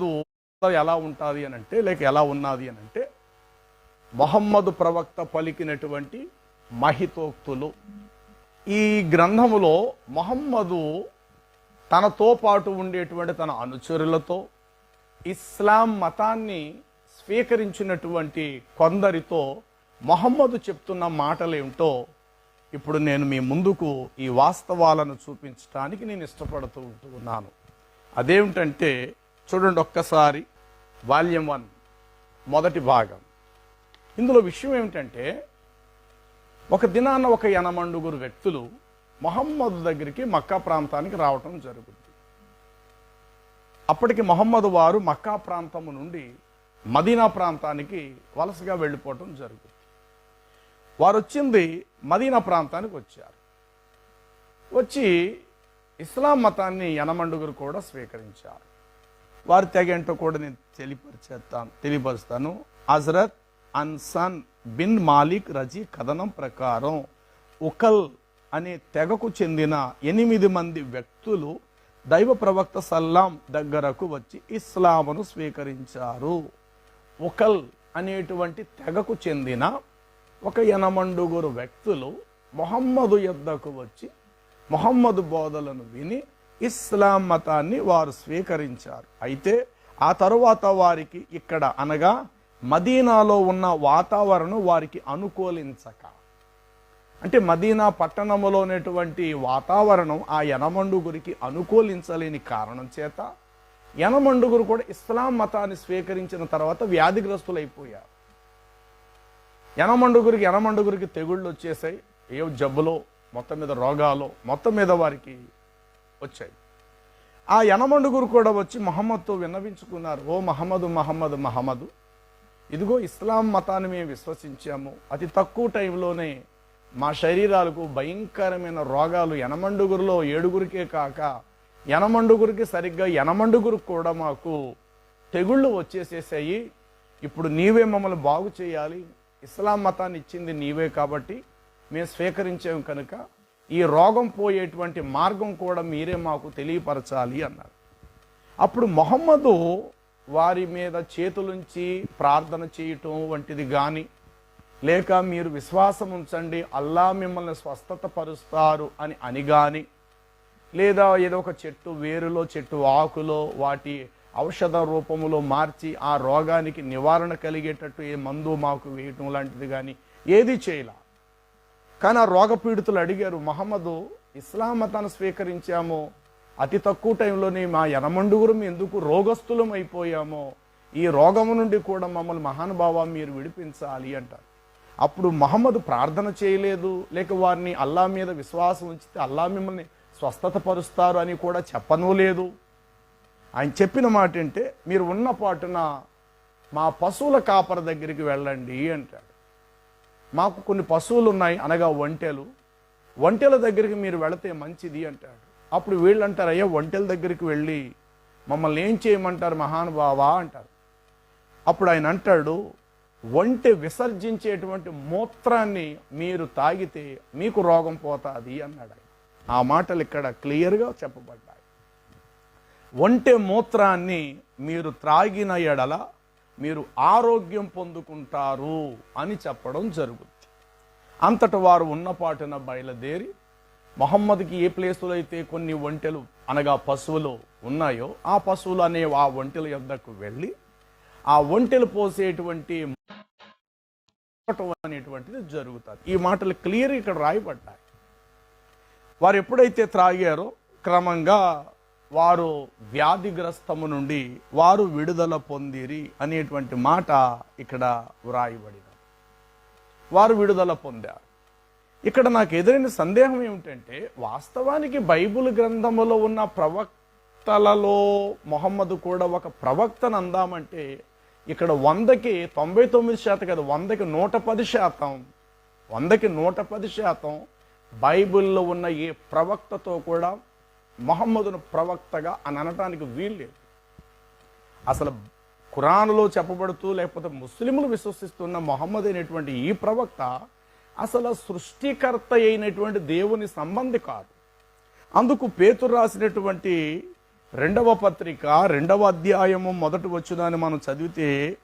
ఇప్పుడు ఎలా ఉంటుంది అని అంటే లేక ఎలా ఉన్నది అని అంటే మొహమ్మదు ప్రవక్త పలికినటువంటి మహితోక్తులు. ఈ గ్రంథములో మొహమ్మదు తనతో పాటు ఉండేటువంటి తన అనుచరులతో ఇస్లాం మతాన్ని స్వీకరించినటువంటి కొందరితో మొహమ్మదు చెప్తున్న మాటలేమిటో ఇప్పుడు నేను మీ ముందుకు ఈ వాస్తవాలను చూపించడానికి నేను ఇష్టపడుతూ ఉంటూ ఉన్నాను అదేమిటంటే చూడండి ఒక్కసారి వాల్యూమ్ వన్ మొదటి భాగం. ఇందులో విషయం ఏమిటంటే ఒక దినాన ఒక ఎనమండుగురు వ్యక్తులు మొహమ్మద్ దగ్గరికి మక్కా ప్రాంతానికి రావటం జరుగుతుంది అప్పటికి మొహమ్మద్ వారు మక్కా ప్రాంతము నుండి మదీనా ప్రాంతానికి వలసగా వెళ్ళిపోవటం జరుగుతుంది వారు వచ్చింది మదీనా ప్రాంతానికి వచ్చారు. వచ్చి ఇస్లాం మతాన్ని యనమండుగురు కూడా స్వీకరించారు. వారి తెగేంటో కూడా నేను తెలియపరిచేస్తాను తెలియపరుస్తాను. హజరత్ అన్సన్ బిన్ మాలిక్ రజీ కథనం ప్రకారం ఉకల్ అనే తెగకు చెందిన ఎనిమిది మంది వ్యక్తులు దైవ ప్రవక్త సల్లాం దగ్గరకు వచ్చి ఇస్లామును స్వీకరించారు. ఉకల్ అనేటువంటి తెగకు చెందిన ఒక ఎనమండుగురు వ్యక్తులు మొహమ్మదు యొద్దకు వచ్చి మొహమ్మదు బోధలను విని ఇస్లాం మతాన్ని వారు స్వీకరించారు. అయితే ఆ తరువాత వారికి ఇక్కడ అనగా మదీనాలో ఉన్న వాతావరణం వారికి అనుకూలించక. అంటే మదీనా పట్టణములోనేటువంటి వాతావరణం ఆ యనమండుగురికి అనుకూలించలేని కారణం చేత యనమండుగురు కూడా ఇస్లాం మతాన్ని స్వీకరించిన తర్వాత వ్యాధిగ్రస్తులైపోయారు. యనమండుగురికి యనమండుగురికి తెగుళ్ళు వచ్చేసాయి. ఏ జబ్బులో మొత్తం మీద రోగాలు మొత్తం మీద వారికి వచ్చాయి. ఆ యనమండుగురు కూడా వచ్చి మహమ్మద్తో విన్నవించుకున్నారు. ఓ మహమ్మదు మహమ్మదు మహమ్మదు ఇదిగో ఇస్లాం మతాన్ని మేము విశ్వసించాము. అతి తక్కువ టైంలోనే మా శరీరాలకు భయంకరమైన రోగాలు యనమండుగురులో ఏడుగురికే కాక యనమండుగురికి సరిగ్గా యనమండుగురికి కూడా మాకు తెగుళ్ళు వచ్చేసేసాయి. ఇప్పుడు నీవే మమ్మల్ని బాగు చేయాలి. ఇస్లాం మతాన్ని ఇచ్చింది నీవే కాబట్టి మేము స్వీకరించాము కనుక ఈ రోగం పోయేటువంటి మార్గం కూడా మీరే మాకు తెలియపరచాలి అన్నారు. అప్పుడు మొహమ్మదు వారి మీద చేతులుంచి ప్రార్థన చేయటం వంటిది కానీ లేక మీరు విశ్వాసం ఉంచండి అల్లా మిమ్మల్ని స్వస్థత పరుస్తారు అని అని కానీ లేదా ఏదో ఒక చెట్టు వేరులో చెట్టు ఆకులో వాటి ఔషధ రూపములో మార్చి ఆ రోగానికి నివారణ కలిగేటట్టు ఏ మందు మాకు వేయటం లాంటిది కానీ ఏది చేయలే. కానీ ఆ రోగపీడితులు అడిగారు మహమ్మదు ఇస్లాం మతాన్ని స్వీకరించాము. అతి తక్కువ టైంలోనే మా యనమండుగురం ఎందుకు రోగస్తులం అయిపోయామో. ఈ రోగము నుండి కూడా మమ్మల్ని మహానుభావ మీరు విడిపించాలి అంటారు. అప్పుడు మహమ్మద్ ప్రార్థన చేయలేదు. లేక వారిని అల్లా మీద విశ్వాసం ఉంచితే అల్లా మిమ్మల్ని స్వస్థత పరుస్తారు అని కూడా చెప్పనూ లేదు. ఆయన చెప్పిన మాట ఏంటే మీరు ఉన్న పాటున మా పశువుల కాపర దగ్గరికి వెళ్ళండి అంటాడు మాకు కొన్ని పశువులు ఉన్నాయి అనగా ఒంటెలు. ఒంటెల దగ్గరికి మీరు వెళితే మంచిది అంటాడు. అప్పుడు వీళ్ళు అంటారు అయ్యా ఒంటెల దగ్గరికి వెళ్ళి మమ్మల్ని ఏం చేయమంటారు మహానుభావా? అంటారు. అప్పుడు ఆయన అంటాడు ఒంటె విసర్జించేటువంటి మూత్రాన్ని మీరు తాగితే మీకు రోగం పోతుంది అన్నాడు ఆయన. ఆ మాటలు ఇక్కడ క్లియర్గా చెప్పబడ్డాయి. ఒంటె మూత్రాన్ని మీరు త్రాగిన ఎడల మీరు ఆరోగ్యం పొందుకుంటారు అని చెప్పడం జరుగుతుంది. అంతట వారు ఉన్నపాటున బయలుదేరి మొహమ్మద్కి ఏ ప్లేసులో అయితే కొన్ని ఒంటెలు అనగా పశువులు ఉన్నాయో ఆ పశువులు అనే ఆ ఒంటెల యొద్దకు వెళ్ళి ఆ ఒంటెలు పోసేటువంటి అనేటువంటిది జరుగుతుంది. ఈ మాటలు క్లియర్ ఇక్కడ రాయబడ్డాయి. వారు ఎప్పుడైతే త్రాగారో క్రమంగా వారు వ్యాధిగ్రస్తము నుండి వారు విడుదల పొందిరి అనేటువంటి మాట ఇక్కడ వ్రాయబడిన వారు విడుదల పొందారు. ఇక్కడ నాకు ఎదురైన సందేహం ఏమిటంటే వాస్తవానికి బైబిల్ గ్రంథములో ఉన్న ప్రవక్తలలో మొహమ్మద్ కూడా ఒక ప్రవక్తను అందామంటే ఇక్కడ వందకి తొంభై తొమ్మిది శాతం కదా వందకి నూట పది శాతం వందకి నూట పది శాతం బైబిల్లో ఉన్న ఏ ప్రవక్తతో కూడా మొహమ్మదును ప్రవక్తగా అని అనటానికి వీల్లేదు అసలు ఖురాన్లో చెప్పబడుతూ లేకపోతే ముస్లింలు విశ్వసిస్తున్న మొహమ్మద్ అయినటువంటి ఈ ప్రవక్త అసలు సృష్టికర్త అయినటువంటి దేవుని సంబంధి కాదు. అందుకు పేతురు రాసినటువంటి రెండవ పత్రిక రెండవ అధ్యాయము మొదటి వచ్చుదాన్ని మనం చదివితే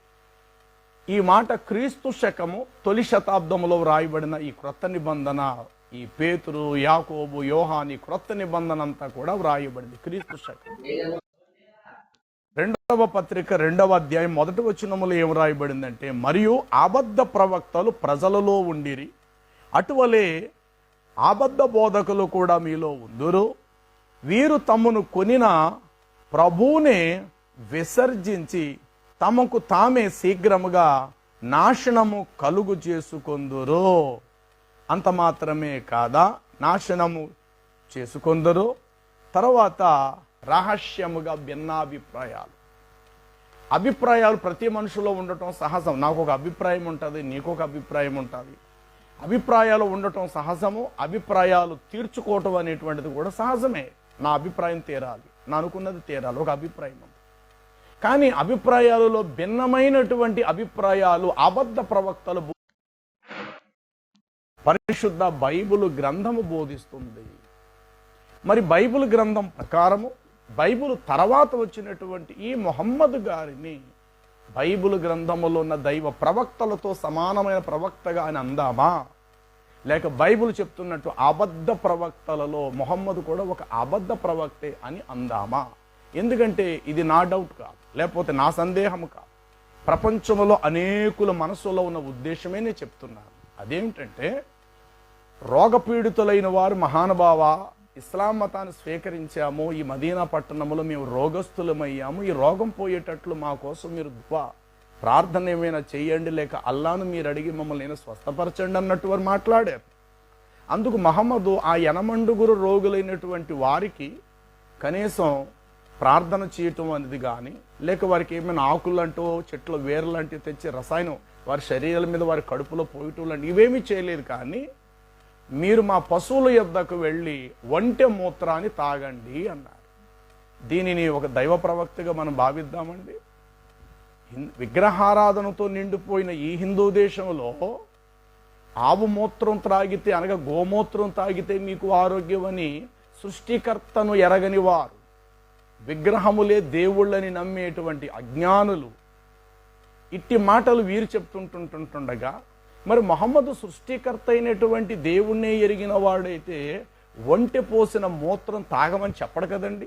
ఈ మాట క్రీస్తు శకము తొలి శతాబ్దంలో వ్రాయబడిన ఈ క్రొత్త నిబంధన ఈ పేతురు యాకోబు యోహాని క్రొత్త నిబంధన అంతా కూడా వ్రాయబడింది. క్రీస్తు శకం. రెండవ పత్రిక రెండవ అధ్యాయం మొదటి వచనములో ఏం రాయబడిందంటే మరియు అబద్ధ ప్రవక్తలు ప్రజలలో ఉండిరి. అటువలే అబద్ధ బోధకులు కూడా మీలో ఉందురు. వీరు తమను కొనిన ప్రభువునే విసర్జించి తమకు తామే శీఘ్రముగా నాశనము కలుగు చేసుకొందురు. అంత మాత్రమే కాదా? నాశనము చేసుకొందరు. తర్వాత రహస్యముగా భిన్నాభిప్రాయాలు. అభిప్రాయాలు ప్రతి మనుషులో ఉండటం సహజం. నాకు ఒక అభిప్రాయం ఉంటుంది నీకు ఒక అభిప్రాయం ఉంటుంది. అభిప్రాయాలు ఉండటం సహజము అభిప్రాయాలు తీర్చుకోవటం అనేటువంటిది కూడా సహజమే. నా అభిప్రాయం తీరాలి. నా అనుకున్నది తీరాలి. ఒక అభిప్రాయం ఉంది. కానీ అభిప్రాయాలలో భిన్నమైనటువంటి అభిప్రాయాలు అబద్ధ ప్రవక్తలు పరిశుద్ధ బైబుల్ గ్రంథము బోధిస్తుంది. మరి బైబుల్ గ్రంథం ప్రకారము బైబుల్ తర్వాత వచ్చినటువంటి ఈ మొహమ్మద్ గారిని బైబిల్ గ్రంథములో ఉన్న దైవ ప్రవక్తలతో సమానమైన ప్రవక్తగా అని అందామా? లేక బైబిల్ చెప్తున్నట్టు అబద్ధ ప్రవక్తలలో మొహమ్మద్ కూడా ఒక అబద్ధ ప్రవక్తే అని అందామా? ఎందుకంటే ఇది నా డౌట్ కాదు లేకపోతే నా సందేహం కాదు. ప్రపంచంలో అనేకుల మనసులో ఉన్న ఉద్దేశమే నేను చెప్తున్నాను. అదేమిటంటే రోగపీడితులైన వారు మహానుభావ ఇస్లాం మతాన్ని స్వీకరించాము ఈ మదీనా పట్టణంలో మేము రోగస్థులమయ్యాము ఈ రోగం పోయేటట్లు మా కోసం మీరు దువా ప్రార్థన ఏమైనా చేయండి లేక అల్లాను మీరు అడిగి మమ్మల్ని నేను స్వస్థపరచండి అన్నట్టు వారు మాట్లాడారు. అందుకు మహమ్మదు ఆ ఎనమండుగురు రోగులైనటువంటి వారికి కనీసం ప్రార్థన చేయటం అనేది కానీ లేక వారికి ఏమైనా ఆకులంటో చెట్ల చెట్లు తెచ్చి రసాయనం వారి శరీరాల మీద వారి కడుపులో పోయటం లాంటి ఇవేమీ చేయలేదు కానీ మీరు మా పశువుల యొద్దకు వెళ్ళి ఒంటె మూత్రాన్ని తాగండి అన్నారు. దీనిని ఒక దైవ ప్రవక్తగా మనం భావిద్దామండి. విగ్రహారాధనతో నిండిపోయిన ఈ హిందూ దేశంలో ఆవు మూత్రం త్రాగితే అనగా గోమూత్రం తాగితే మీకు ఆరోగ్యమని సృష్టికర్తను ఎరగని వారు విగ్రహములే దేవుళ్ళని నమ్మేటువంటి అజ్ఞానులు ఇట్టి మాటలు వీరు చెప్తుంటుంటుండగా మరి మహమ్మదు సృష్టికర్త అయినటువంటి దేవుణ్ణే ఎరిగిన వాడైతే ఒంటె పోసిన మూత్రం తాగమని చెప్పడు కదండి.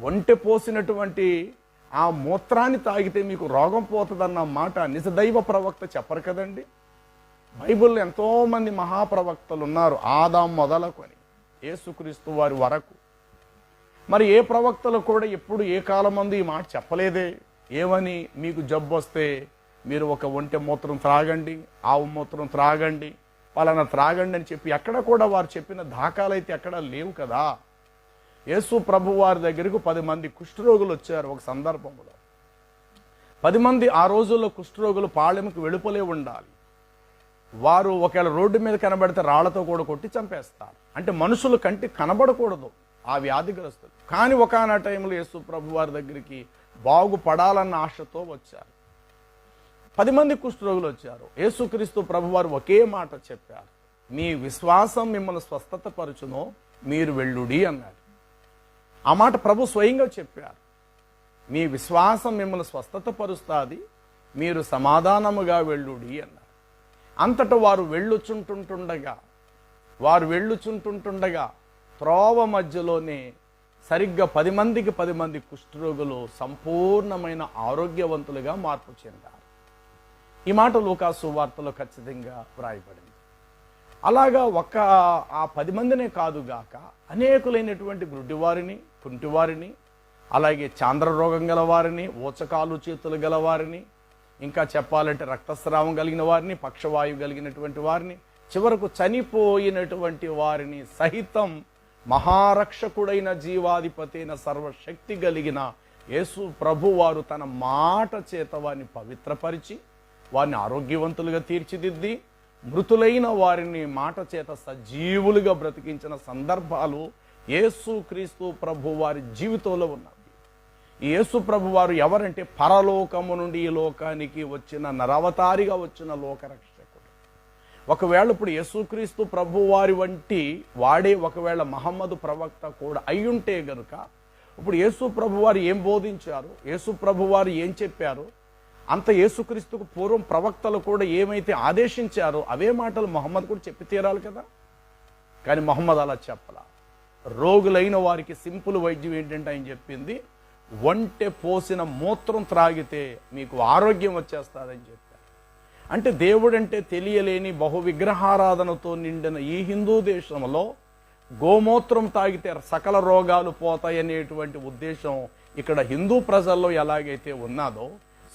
ఒంటె పోసినటువంటి ఆ మూత్రాన్ని తాగితే మీకు రోగం పోతుందన్న మాట నిజదైవ ప్రవక్త చెప్పరు కదండి. బైబిల్లో ఎంతోమంది మహాప్రవక్తలు ఉన్నారు ఆదాం మొదలుకొని యేసుక్రీస్తు వారి వరకు. మరి ఏ ప్రవక్తలు కూడా ఎప్పుడు ఏ కాలం ఈ మాట చెప్పలేదే? ఏమని మీకు జబ్బు వస్తే మీరు ఒక ఒంటె మూత్రం త్రాగండి ఆవు మూత్రం త్రాగండి పలానా త్రాగండి అని చెప్పి ఎక్కడ కూడా వారు చెప్పిన దాఖాలైతే ఎక్కడ లేవు కదా. యేసు ప్రభు వారి దగ్గరకు పది మంది కుష్ఠరోగులు వచ్చారు ఒక సందర్భంలో. పది మంది ఆ రోజుల్లో కుష్ఠరోగులు పాళెంకు వెలుపలే ఉండాలి. వారు ఒకవేళ రోడ్డు మీద కనబడితే రాళ్ళతో కూడా కొట్టి చంపేస్తారు. అంటే మనుషులు కంటి కనబడకూడదు ఆ వ్యాధిగ్రస్తులు. కానీ ఒకనొక టైంలో యేసు ప్రభు వారి దగ్గరికి బాగుపడాలన్న ఆశతో వచ్చారు. పది మంది కుష్ఠరోగులు వచ్చారు. యేసుక్రీస్తు ప్రభువారు ఒకే మాట చెప్పారు. మీ విశ్వాసం మిమ్మల్ని స్వస్థత పరుచునో మీరు వెళ్ళుడి అన్నారు ఆ మాట ప్రభు స్వయంగా చెప్పారు. మీ విశ్వాసం మిమ్మల్ని స్వస్థత పరుస్తుంది మీరు సమాధానముగా వెళ్ళుడి అన్నారు. అంతట వారు వెళ్ళుచుంటుంటుండగా వారు వెళ్ళుచుంటుంటుండగా త్రోవ మధ్యలోనే సరిగ్గా పది మందికి పది మంది కుష్ఠరోగులు సంపూర్ణమైన ఆరోగ్యవంతులుగా మార్పు చెందారు. ఈ మాట లూకాసు వార్తలో ఖచ్చితంగా వ్రాయబడింది. అలాగా ఒక ఆ పది మందినే కాదుగాక అనేకులైనటువంటి గుడ్డివారిని కుంటివారిని అలాగే చాంద్ర రోగం గల వారిని ఊచకాలు చేతులు గల వారిని ఇంకా చెప్పాలంటే రక్తస్రావం కలిగిన వారిని పక్షవాయువు కలిగినటువంటి వారిని చివరకు చనిపోయినటువంటి వారిని సహితం మహారక్షకుడైన జీవాధిపతి అయిన సర్వశక్తి కలిగిన యేసు ప్రభు వారు తన మాట చేత వారిని పవిత్రపరిచి వారిని ఆరోగ్యవంతులుగా తీర్చిదిద్ది మృతులైన వారిని మాట చేత సజీవులుగా బ్రతికించిన సందర్భాలు యేసు క్రీస్తు ప్రభు వారి జీవితంలో ఉన్నాయి. యేసు ప్రభు వారు ఎవరంటే పరలోకము నుండి ఈ లోకానికి వచ్చిన నరవతారిగా వచ్చిన లోకరక్షకుడు. ఒకవేళ ఇప్పుడు యేసుక్రీస్తు ప్రభు వారి వంటి వాడే ఒకవేళ మహమ్మదు ప్రవక్త కూడా అయ్యుంటే గనుక ఇప్పుడు యేసు ప్రభు వారు ఏం బోధించారు? యేసు ప్రభు వారు ఏం చెప్పారు? అంత యేసుక్రీస్తుకు పూర్వం ప్రవక్తలు కూడా ఏమైతే ఆదేశించారో అవే మాటలు మహమ్మద్ కూడా చెప్పి తీరాలి కదా? కానీ మొహమ్మద్ అలా చెప్పలా. రోగులైన వారికి సింపుల్ వైద్యం ఏంటంటే ఆయన చెప్పింది ఒంటె పోసిన మూత్రం త్రాగితే మీకు ఆరోగ్యం వచ్చేస్తుందని చెప్పారు. అంటే దేవుడంటే తెలియలేని బహు విగ్రహారాధనతో నిండిన ఈ హిందూ దేశంలో గోమూత్రం తాగితే సకల రోగాలు పోతాయనేటువంటి ఉద్దేశం ఇక్కడ హిందూ ప్రజల్లో ఎలాగైతే ఉన్నదో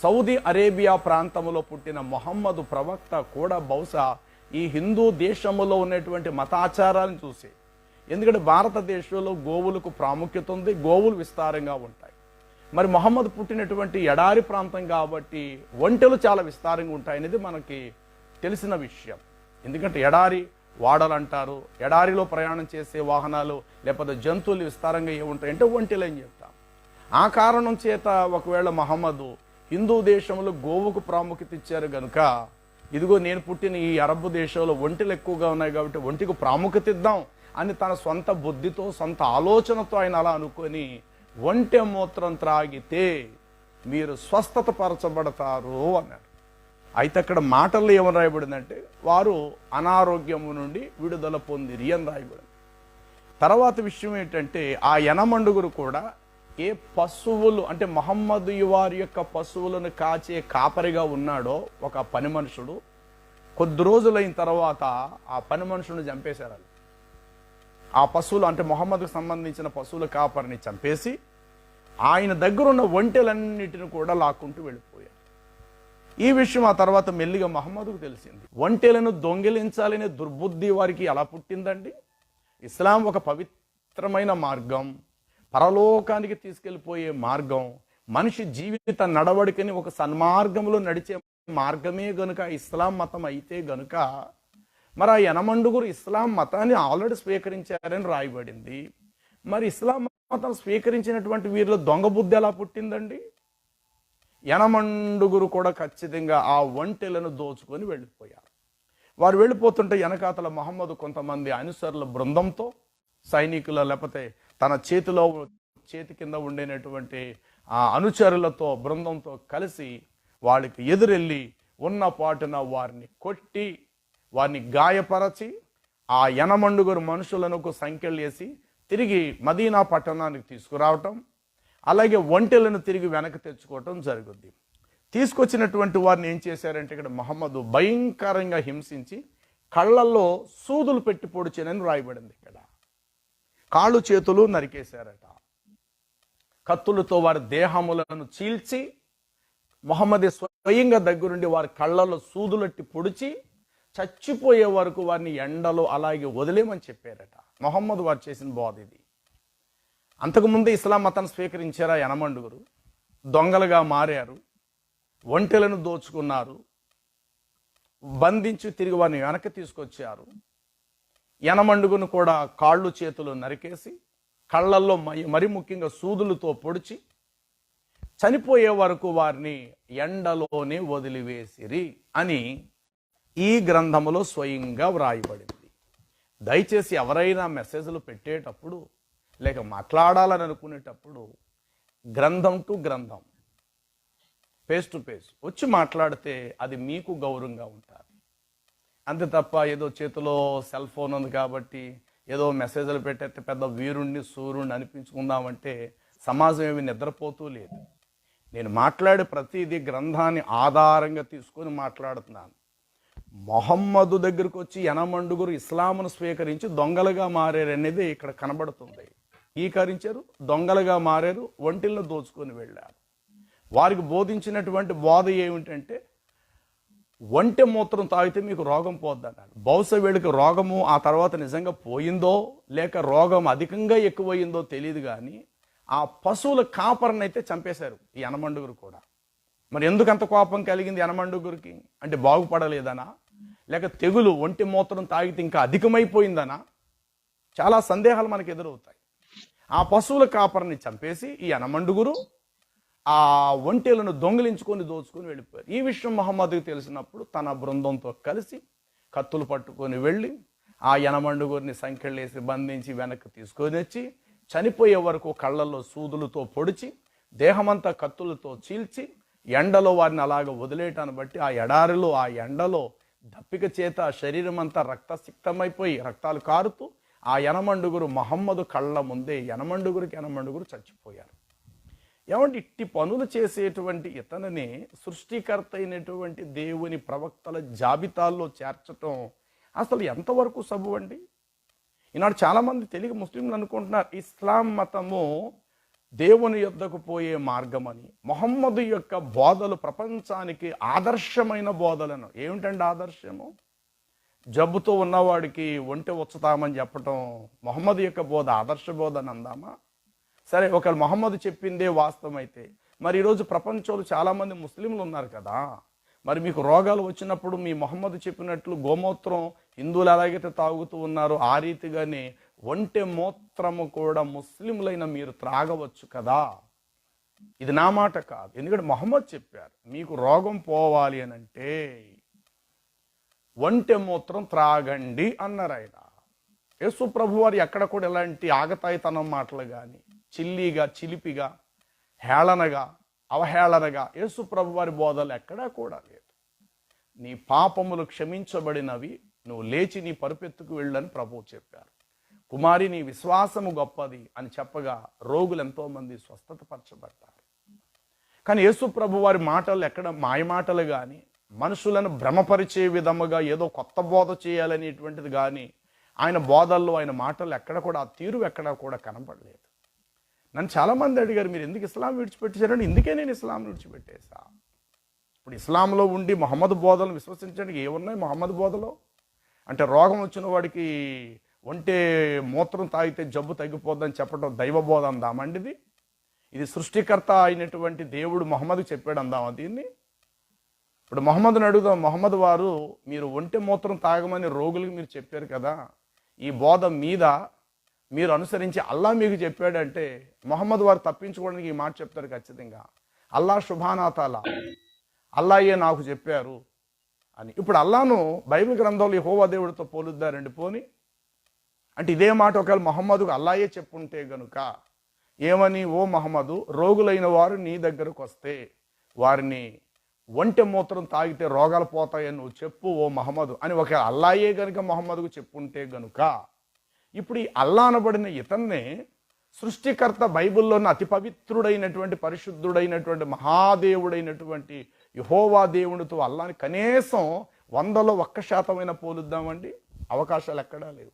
సౌదీ అరేబియా ప్రాంతంలో పుట్టిన మొహమ్మద్ ప్రవక్త కూడా బహుశా ఈ హిందూ దేశంలో ఉన్నటువంటి మతాచారాలను చూసి. ఎందుకంటే భారతదేశంలో గోవులకు ప్రాముఖ్యత ఉంది గోవులు విస్తారంగా ఉంటాయి. మరి మొహమ్మద్ పుట్టినటువంటి ఎడారి ప్రాంతం కాబట్టి ఒంటెలు చాలా విస్తారంగా ఉంటాయనేది మనకి తెలిసిన విషయం. ఎందుకంటే ఎడారి వాడలు అంటారు ఎడారిలో ప్రయాణం చేసే వాహనాలు లేకపోతే జంతువులు విస్తారంగా ఏ ఉంటాయంటే ఒంటెలు అని చెప్తాం. ఆ కారణం చేత ఒకవేళ మహమ్మదు హిందూ దేశంలో గోవుకు ప్రాముఖ్యత ఇచ్చారు కనుక ఇదిగో నేను పుట్టిన ఈ అరబ్ దేశంలో ఒంటెలు ఎక్కువగా ఉన్నాయి కాబట్టి ఒంటికి ప్రాముఖ్యత ఇద్దాం అని తన సొంత బుద్ధితో సొంత ఆలోచనతో ఆయన అలా అనుకొని ఒంటె మూత్రం త్రాగితే మీరు స్వస్థత పరచబడతారు అన్నాడు. అయితే అక్కడ మాటల్లో ఏమని రాయబడిందంటే వారు అనారోగ్యము నుండి విడుదల పొందిరి అని రాయబడింది. తర్వాత విషయం ఏంటంటే ఆ యనమండుగురు కూడా ఏ పశువులు అంటే మహమ్మద్ వారి యొక్క పశువులను కాచే కాపరిగా ఉన్నాడో ఒక పని మనుషుడు కొద్ది రోజులైన తర్వాత ఆ పని మనుషుని చంపేశారు ఆ పశువులు అంటే మొహమ్మద్కు సంబంధించిన పశువుల కాపరిని చంపేసి ఆయన దగ్గరున్న ఒంటెలన్నిటిని కూడా లాక్కుంటూ వెళ్ళిపోయారు. ఈ విషయం ఆ తర్వాత మెల్లిగా మహమ్మద్కు తెలిసింది. ఒంటెలను దొంగిలించాలనే దుర్బుద్ధి వారికి ఎలా పుట్టిందండి? ఇస్లాం ఒక పవిత్రమైన మార్గం. పరలోకానికి తీసుకెళ్ళిపోయే మార్గం మనిషి జీవిత నడవడికని ఒక సన్మార్గంలో నడిచే మార్గమే గనుక ఇస్లాం మతం అయితే గనుక మరి ఆ యనమండుగురు ఇస్లాం మతాన్ని ఆల్రెడీ స్వీకరించారని రాయబడింది. మరి ఇస్లాం మతం స్వీకరించినటువంటి వీరిలో దొంగ బుద్ధి ఎలా పుట్టిందండి? యనమండుగురు కూడా ఖచ్చితంగా ఆ ఒంటెలను దోచుకొని వెళ్ళిపోయారు. వారు వెళ్ళిపోతుంటే వెనకాతల మహమ్మద్ కొంతమంది అనుసరుల బృందంతో సైనికుల లేకపోతే తన చేతిలో చేతి కింద ఉండేటటువంటి ఆ అనుచరులతో బృందంతో కలిసి వాళ్ళకి ఎదురెళ్ళి ఉన్న పాటున వారిని కొట్టి వారిని గాయపరచి ఆ యనమండుగురు మనుషులను ఒక సంఖ్యలు వేసి తిరిగి మదీనా పట్టణానికి తీసుకురావటం అలాగే ఒంటెలను తిరిగి వెనక్కి తెచ్చుకోవటం జరుగుద్ది. తీసుకొచ్చినటువంటి వారిని ఏం చేశారంటే ఇక్కడ మహమ్మద్ భయంకరంగా హింసించి కళ్ళల్లో సూదులు పెట్టి పొడిచానని రాయబడింది ఇక్కడ. కాళ్ళు చేతులు నరికేశారట. కత్తులతో వారి దేహములను చీల్చి మొహమ్మద్ స్వయంగా దగ్గరుండి వారి కళ్ళలో సూదులట్టి పొడిచి చచ్చిపోయే వరకు వారిని ఎండలో అలాగే వదిలేమని చెప్పారట. మొహమ్మద్ వారు చేసిన బోధ ఇది. అంతకుముందు ఇస్లాం మతాన్ని స్వీకరించారా యనమండుగురు? దొంగలుగా మారారు. ఒంటెలను దోచుకున్నారు. బంధించి తిరిగి వారిని వెనక్కి తీసుకొచ్చారు. ఎనమండుగును కూడా కాళ్ళు చేతులు నరికేసి కళ్ళల్లో మరి ముఖ్యంగా సూదులతో పొడిచి చనిపోయే వరకు వారిని ఎండలోనే వదిలివేసిరి అని ఈ గ్రంథములో స్వయంగా వ్రాయబడింది. దయచేసి ఎవరైనా మెసేజ్లు పెట్టేటప్పుడు లేక మాట్లాడాలని అనుకునేటప్పుడు గ్రంథం టు గ్రంథం ఫేస్ టు ఫేస్ వచ్చి మాట్లాడితే అది మీకు గౌరవంగా ఉంటారు. అంతే తప్ప ఏదో చేతిలో సెల్ ఫోన్ ఉంది కాబట్టి ఏదో మెసేజ్లు పెట్టేస్తే పెద్ద వీరుణ్ణి సూర్యుడిని అనిపించుకుందామంటే సమాజం ఏమి నిద్రపోతూ లేదు. నేను మాట్లాడే ప్రతిదీ గ్రంథాన్ని ఆధారంగా తీసుకొని మాట్లాడుతున్నాను. మొహమ్మదు దగ్గరకు వచ్చి యనమండుగురు ఇస్లామును స్వీకరించి దొంగలుగా మారారు అనేది ఇక్కడ కనబడుతుంది. ఈకరించారు దొంగలుగా మారారు ఒంటిలను దోచుకొని వెళ్ళారు. వారికి బోధించినటువంటి బోధ ఏమిటంటే ఒంటె మూత్రం తాగితే మీకు రోగం పోద్దన్నాడు. బహుశా వీళ్ళకి రోగము ఆ తర్వాత నిజంగా పోయిందో లేక రోగం అధికంగా ఎక్కువయిందో తెలియదు కానీ ఆ పశువుల కాపరని అయితే చంపేశారు ఈ యనమండుగురు కూడా. మరి ఎందుకు అంత కోపం కలిగింది యనమండుగురికి? అంటే బాగుపడలేదనా? లేక తెగులు ఒంటి మూత్రం తాగితే ఇంకా అధికమైపోయిందనా? చాలా సందేహాలు మనకు ఎదురవుతాయి. ఆ పశువుల కాపరిని చంపేసి ఈ యనమండుగురు ఆ ఒంటెలను దొంగిలించుకొని దోచుకొని వెళ్ళిపోయారు. ఈ విషయం మహమ్మద్కి తెలిసినప్పుడు తన బృందంతో కలిసి కత్తులు పట్టుకొని వెళ్ళి ఆ యనమండుగురిని సంఖ్యలేసి బంధించి వెనక్కి తీసుకొని వచ్చి చనిపోయే వరకు కళ్ళల్లో సూదులతో పొడిచి దేహమంతా కత్తులతో చీల్చి ఎండలో వారిని అలాగ వదిలేయటాన్ని బట్టి ఆ ఎడారిలో ఆ ఎండలో దప్పిక చేత శరీరం అంతా రక్తసిక్తమైపోయి రక్తాలు కారుతూ ఆ యనమండుగురు మహమ్మదు కళ్ళ ముందే యనమండుగురికి యనమండుగురు చచ్చిపోయారు. ఏమంటే ఇట్టి పనులు చేసేటువంటి ఇతనిని సృష్టికర్త అయినటువంటి దేవుని ప్రవక్తల జాబితాల్లో చేర్చటం అసలు ఎంతవరకు సబు అండి? ఈనాడు చాలామంది తెలుగు ముస్లింలు అనుకుంటున్నారు ఇస్లాం మతము దేవుని యొద్దకు పోయే మార్గమని. మొహమ్మదు యొక్క బోధలు ప్రపంచానికి ఆదర్శమైన బోధలను. ఏమిటండి ఆదర్శము? జబ్బుతో ఉన్నవాడికి ఒంటె వచ్చుతామని చెప్పటం మొహమ్మద్ యొక్క బోధ ఆదర్శ బోధ అని అందామా? సరే ఒకవేళ మొహమ్మద్ చెప్పిందే వాస్తవం అయితే మరి ఈరోజు ప్రపంచంలో చాలామంది ముస్లింలు ఉన్నారు కదా మరి మీకు రోగాలు వచ్చినప్పుడు మీ మొహమ్మద్ చెప్పినట్లు గోమూత్రం హిందువులు ఎలాగైతే తాగుతూ ఉన్నారో ఆ రీతిగానే ఒంటె మూత్రము కూడా ముస్లింలైన మీరు త్రాగవచ్చు కదా. ఇది నా మాట కాదు. ఎందుకంటే మొహమ్మద్ చెప్పారు మీకు రోగం పోవాలి అని అంటే ఒంటె మూత్రం త్రాగండి అన్నారు ఆయన. యేసు ప్రభు వారు ఎక్కడ కూడా ఇలాంటి ఆగతాయితనం మాటలు కానీ చిల్లీగా చిలిపిగా హేళనగా అవహేళనగా యేసు ప్రభు వారి బోధలు ఎక్కడా కూడా లేదు. నీ పాపములు క్షమించబడినవి నువ్వు లేచి నీ పరుపెత్తుకు వెళ్ళని ప్రభువు చెప్పారు. కుమారి నీ విశ్వాసము గొప్పది అని చెప్పగా రోగులు ఎంతోమంది స్వస్థత పరచబడతారు కానీ యేసు ప్రభు వారి మాటలు ఎక్కడ మాయమాటలు కానీ మనుషులను భ్రమపరిచే విధముగా ఏదో కొత్త బోధ చేయాలనేటువంటిది కానీ ఆయన బోధల్లో ఆయన మాటలు ఎక్కడ కూడా ఆ తీరు ఎక్కడ కూడా కనపడలేదు నన్ను చాలామంది అడిగారు మీరు ఎందుకు ఇస్లాం విడిచిపెట్టేశారని? ఇందుకే నేను ఇస్లాం విడిచిపెట్టేశా. ఇప్పుడు ఇస్లాంలో ఉండి మహమ్మద్ బోధలు విశ్వసించడానికి ఏమున్నాయి మహమ్మద్ బోధలో? అంటే రోగం వచ్చిన వాడికి ఒంటే మూత్రం తాగితే జబ్బు తగ్గిపోద్దని చెప్పడం దైవ బోధ అందామండిది ఇది? సృష్టికర్త అయినటువంటి దేవుడు మొహమ్మద్ చెప్పాడు అందామా దీన్ని? ఇప్పుడు మొహమ్మద్ని అడుగుదాం మొహమ్మద్ వారు మీరు ఒంటె మూత్రం తాగమని రోగులకు మీరు చెప్పారు కదా ఈ బోధ మీద మీరు అనుసరించి అల్లా మీకు చెప్పాడంటే మొహమ్మద్ వారు తప్పించుకోవడానికి ఈ మాట చెప్తారు ఖచ్చితంగా. అల్లా శుభానాతాల అల్లాయే నాకు చెప్పారు అని. ఇప్పుడు అల్లాను బైబిల్ గ్రంథంలో హోవా దేవుడితో పోలుద్దారండి పోని. అంటే ఇదే మాట ఒకవేళ మొహమ్మద్కు అల్లాయే చెప్పుంటే గనుక ఏమని? ఓ మహమ్మదు రోగులైన వారు నీ దగ్గరకు వస్తే వారిని ఒంటె మూత్రం తాగితే రోగాలు పోతాయని నువ్వు చెప్పు ఓ మహమ్మదు అని. ఒక అల్లాయే గనుక మొహమ్మద్కు చెప్పుంటే గనుక ఇప్పుడు ఈ అల్లా అనబడిన ఇతన్నే సృష్టికర్త బైబిల్లోని అతి పవిత్రుడైనటువంటి పరిశుద్ధుడైనటువంటి మహాదేవుడైనటువంటి యహోవా దేవునితో అల్లాని కనీసం వందలో ఒక్క శాతమైన పోలుద్దామండి? అవకాశాలు ఎక్కడా లేవు.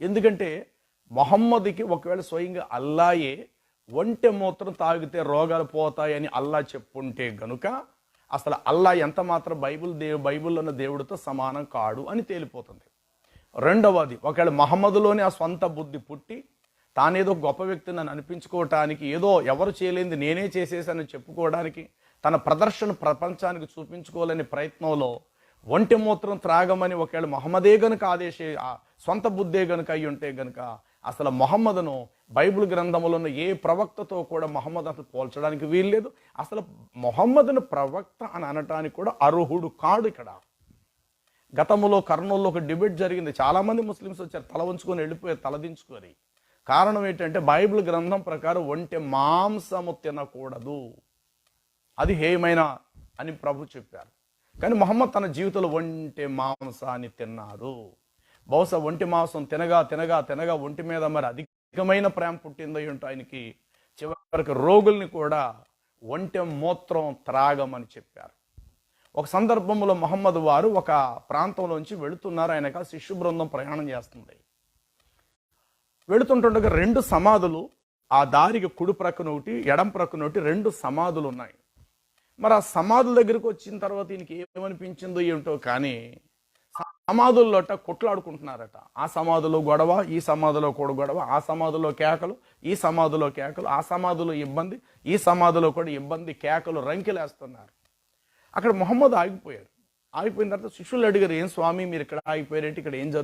ఎందుకంటే మొహమ్మద్కి ఒకవేళ స్వయంగా అల్లాయే ఒంటె మూత్రం తాగితే రోగాలు పోతాయని అల్లా చెప్పుంటే గనుక అసలు అల్లా ఎంత మాత్రం బైబిల్ దేవు బైబిల్లో ఉన్న దేవుడితో సమానం కాడు అని తేలిపోతుంది. రెండవది ఒకవేళ మహమ్మదులోనే ఆ స్వంత బుద్ధి పుట్టి తానేదో గొప్ప వ్యక్తి నన్ను అనిపించుకోవటానికి ఏదో ఎవరు చేయలేంది నేనే చేసేసానని చెప్పుకోవడానికి తన ప్రదర్శన ప్రపంచానికి చూపించుకోవాలనే ప్రయత్నంలో ఒంటి మూత్రం త్రాగమని ఒకవేళ మొహమ్మదే గనుక ఆదేశే ఆ సొంత బుద్ధే గనుక అయి ఉంటే గనుక అసలు మొహమ్మదును బైబిల్ గ్రంథంలో ఉన్న ఏ ప్రవక్తతో కూడా మొహమ్మద్ అసలు పోల్చడానికి వీల్లేదు. అసలు మొహమ్మదును ప్రవక్త అని అనటానికి కూడా అర్హుడు కాడు ఇక్కడ. గతంలో కర్నూలులో ఒక డిబేట్ జరిగింది. చాలామంది ముస్లిమ్స్ వచ్చారు తల ఉంచుకొని వెళ్ళిపోయారు తలదించుకొని కారణం ఏంటంటే బైబిల్ గ్రంథం ప్రకారం ఒంటె మాంసము తినకూడదు. అది హేమైన అని ప్రభు చెప్పారు. కానీ మొహమ్మద్ తన జీవితంలో ఒంటె మాంసాన్ని తిన్నారు బహుశా ఒంటి మాంసం తినగా తినగా తినగా ఒంటి మీద మరి అధికమైన ప్రేమ పుట్టిందో ఏంటో ఆయనకి చివరికి రోగుల్ని కూడా ఒంటె మూత్రం త్రాగమని చెప్పారు. ఒక సందర్భంలో మహమ్మద్ వారు ఒక ప్రాంతంలోంచి వెళుతున్నారు. ఆయనక శిష్యు బృందం ప్రయాణం చేస్తుంది వెళుతుంటుండగా రెండు సమాధులు ఆ దారికి కుడి ప్రక్కన ఒకటి ఎడం ప్రక్కన ఒకటి రెండు సమాధులు ఉన్నాయి. మరి ఆ సమాధుల దగ్గరికి వచ్చిన తర్వాత ఈయనకి ఏమనిపించిందో ఏమిటో కానీ సమాధుల్లోట కొట్లాడుకుంటున్నారట. ఆ సమాధిలో గొడవ ఈ సమాధిలో కూడా గొడవ ఆ సమాధిలో కేకలు ఈ సమాధిలో కేకలు ఆ సమాధిలో ఇబ్బంది ఈ సమాధిలో కూడా ఇబ్బంది కేకలు రంకిలేస్తున్నారు. అక్కడ మొహమ్మద్ ఆగిపోయారు ఆగిపోయిన తర్వాత శిష్యులు అడిగారు ఏం స్వామి మీరు ఇక్కడ ఆగిపోయారేంటి ఇక్కడ ఏం జరుగుతుంది?